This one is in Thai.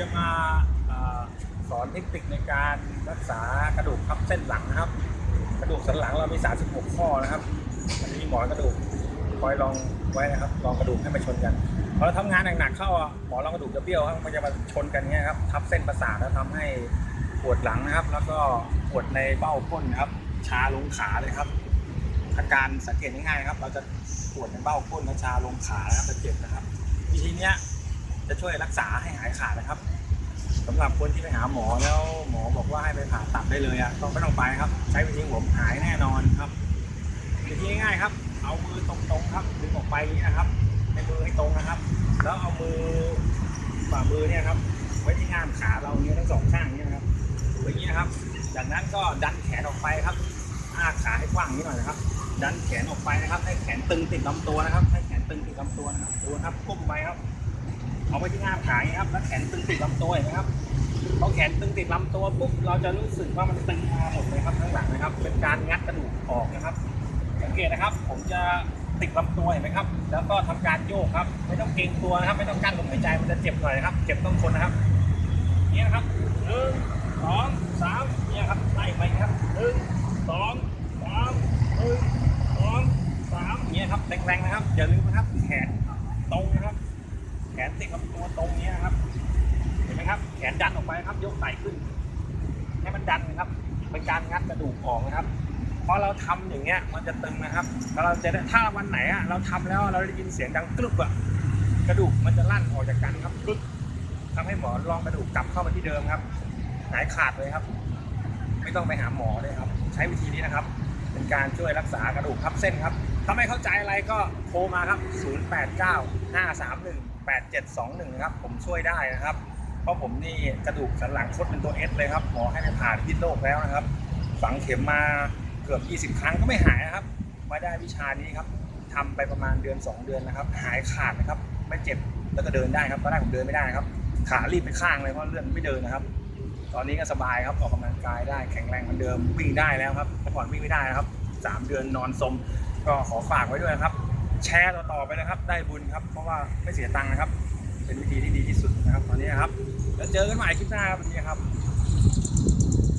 จะมาสอนเทคนิคในการรักษากระดูกทับเส้นหลังนะครับ กระดูกสันหลังเรามี 36 ข้อนะครับมันมีหมอนกระดูกคอยลองไว้นะครับลองกระดูกให้มาชนกันพอเราทำงานหนักๆเข้าหมอนรองกระดูกจะเบี้ยวครับมันจะมาชนกันเงี้ยครับทับเส้นประสาทแล้วทำให้ปวดหลังนะครับ แล้วก็ปวดในเบ้าก้นนะครับชาลงขาเลยครับอาการสังเกตง่ายๆครับ เราจะปวดในเบ้าก้นและชาลงขานะครับจะเจ็บนะครับวิธีเนี้ย จะช่วยรักษาให้หายขาดนะครับสำหรับคนที่ไปหาหมอแล้วหมอบอกว่าให้ไปผ่าตัดได้เลยอะต้องไม่ต้องไปครับ ใช้วิธีผมหายแน่นอนครับวิธีง่ายๆครับ เอามือตรงๆครับดึงออกไปนี้นะครับในมือให้ตรงนะครับ แล้วเอามือฝ่ามือเนี่ยครับไว้ที่ง่ามขาเราเนี่ยทั้งสองข้างเนี่ยครับอย่างนี้นะครับจากนั้นก็ดันแขนออกไปครับอ้าขาให้กว้างนิดหน่อยนะครับ ดันแขนออกไปนะครับ ให้แขนตึงติดลำตัวนะครับ ให้แขนตึงติดลำตัวนะครับดูนะครับก้มไปครับ เอาไปที่ง่ามขาอย่างนี้ครับแล้วแขนตึงติดลำตัวเห็นไหมครับพอแขนตึงติดลำตัวปุ๊บเราจะรู้สึกว่ามันตึงมาหมดเลยครับข้างหลังนะครับ เป็นการงัดกระดูกออกนะครับ สังเกตนะครับ ผมจะติดลำตัวเห็นไหมครับ แล้วก็ทำการโยกครับ ไม่ต้องเกรงตัวนะครับ ไม่ต้องกั้นลมหายใจมันจะเจ็บหน่อยนะครับ เจ็บต้องทนนะครับนี่นะครับหนึ่งสองสามเนี่ยครับไล่ไปครับหนึ่งสองสามหนึ่งสองสามเนี่ยครับแรงๆนะครับอย่าลืมนะครับแขนตรง ขนติดกับตัวตรงนี้นะครับ เห็นไหมครับ แขนดันออกไปครับ ยกไหล่ขึ้น ให้มันดันนะครับ เป็นการงัดกระดูกออกนะครับพอเราทำอย่างเงี้ย มันจะตึงนะครับ แล้วเราจะถ้าวันไหนอะเราทำแล้วเราได้ยินเสียงดังกรึบอะ กระดูกมันจะลั่นออกจากกันครับกรึบทำให้หมอนรองกระดูกกลับเข้ามาที่เดิมครับ หายขาดเลยครับ ไม่ต้องไปหาหมอเลยครับ ใช้วิธีนี้นะครับ เป็นการช่วยรักษากระดูกทับเส้นครับถ้าไม่เข้าใจอะไรก็โทรมาครับ 089 531 8721ครับผมช่วยได้นะครับ เพราะผมนี่กระดูกสันหลังคดเป็นตัวเอสเลยครับหมอให้ไปผ่าพิษโลกแล้วนะครับ ฝังเข็มมาเกือบ 20 ครั้งก็ไม่หายนะครับ มาได้วิชานี้ครับทำไปประมาณเดือน 2 เดือนนะครับ หายขาดนะครับไม่เจ็บแล้วก็เดินได้ครับตอนแรกผมเดินไม่ได้ครับ ขารีบไปข้างเลยเพราะเลื่อนไม่เดินนะครับ ตอนนี้ก็สบายครับออกกำลังกายได้แข็งแรงเหมือนเดิมวิ่งได้แล้วครับเมื่อก่อนวิ่งไม่ได้นะครับ 3 เดือนนอนสมก็ขอฝากไว้ด้วยนะครับ แชร์ต่อๆไปนะครับ ได้บุญครับ เพราะว่าไม่เสียตังค์นะครับ เป็นวิธีที่ดีที่สุดนะครับ ตอนนี้นะครับ แล้วเจอกันใหม่คลิปหน้าครับวันนี้ครับ